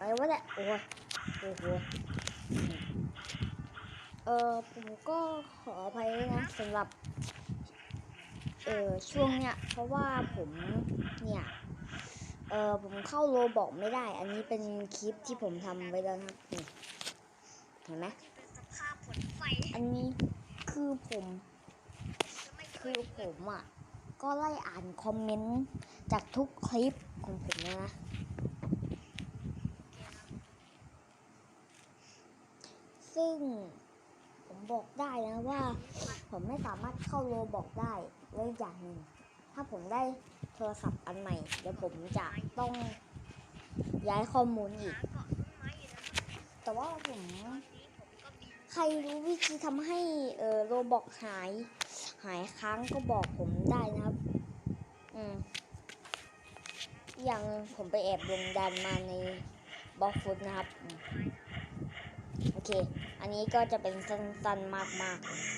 อะไรวะเนี่ยโอ้ยโอ้โหเออผมก็ขออภัยนะสำหรับ เออช่วงเนี้ยเพราะว่าผมเนี่ยเออผมเข้าโลบอกไม่ได้ อันนี้เป็นคลิปที่ผมทำไว้แล้วนะครับนี่เห็นไหมอันนี้คือผม คือผมอะ ก็ไล่อ่านคอมเมนต์จากทุกคลิปของผมนะ ซึ่งผมบอกได้นะว่า ผมไม่สามารถเข้าโลบอกได้และอีกอย่างหนึ่งถ้าผมได้โทรศัพท์อันใหม่ เดี๋ยวผมจะต้องย้ายข้อมูลอีก แต่ว่าผมใครรู้วิธีทำให้เออโรบอกหาย หายค้างก็บอกผมได้นะครับ อืมอย่างผมไปแอบลงดันมาในบล็อกฟุตนะครับ เค อันนี้ก็จะเป็นสั้นๆมากๆ